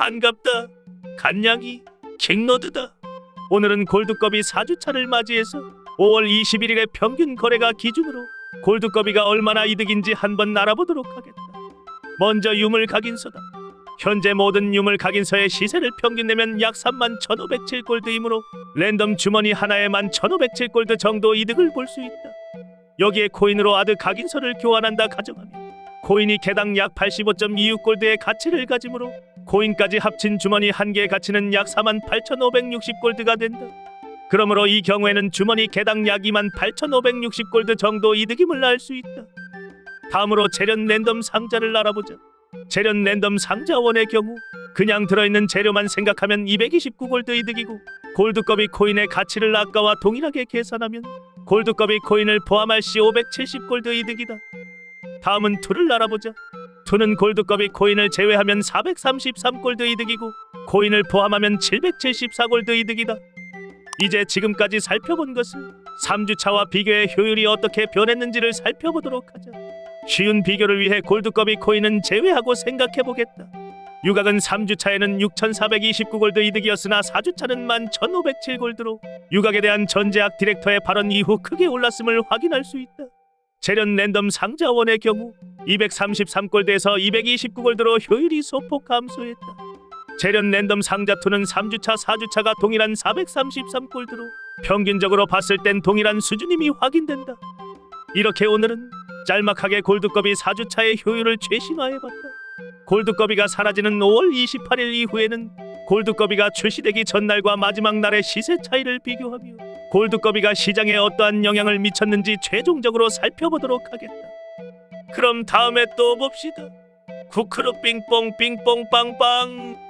반갑다. 간냥이 킹로드다. 오늘은 골드컵이 4주차를 맞이해서 5월 21일의 평균 거래가 기준으로 골드컵이가 얼마나 이득인지 한번 알아보도록 하겠다. 먼저 유물 각인서다. 현재 모든 유물 각인서의 시세를 평균 내면 약 3만 1,507 골드이므로 랜덤 주머니 하나에 1만 1,507 골드 정도 이득을 볼 수 있다. 여기에 코인으로 아드 각인서를 교환한다 가정하면 코인이 개당 약 85.26 골드의 가치를 가지므로 코인까지 합친 주머니 한 개의 가치는 약 4만 8,560골드가 된다. 그러므로 이 경우에는 주머니 개당 약 2만 8,560골드 정도 이득임을 알 수 있다. 다음으로 재련 랜덤 상자를 알아보자. 재련 랜덤 상자원의 경우 그냥 들어있는 재료만 생각하면 229골드 이득이고 골드컵이 코인의 가치를 아까와 동일하게 계산하면 골드컵이 코인을 포함할 시 570골드 이득이다. 다음은 투를 알아보자. 투는 골드컵이 코인을 제외하면 433골드 이득이고 코인을 포함하면 774골드 이득이다. 이제 지금까지 살펴본 것을 3주차와 비교해 효율이 어떻게 변했는지를 살펴보도록 하자. 쉬운 비교를 위해 골드컵이 코인은 제외하고 생각해 보겠다. 유각은 3주차에는 6,429골드 이득이었으나 4주차는 11,507골드로 유각에 대한 전제학 디렉터의 발언 이후 크게 올랐음을 확인할 수 있다. 재련 랜덤 상자원의 경우 233골드에서 229골드로 효율이 소폭 감소했다. 재련 랜덤 상자 2는 3주차, 4주차가 동일한 433골드로 평균적으로 봤을 땐 동일한 수준임이 확인된다. 이렇게 오늘은 짤막하게 골드컵이 4주차의 효율을 최신화해봤다. 골드컵이가 사라지는 5월 28일 이후에는 골드컵이가 출시되기 전날과 마지막 날의 시세 차이를 비교하며 골드컵이가 시장에 어떠한 영향을 미쳤는지 최종적으로 살펴보도록 하겠다. 그럼 다음에 또 봅시다. 쿠크루 빙뽕 빙뽕 빵빵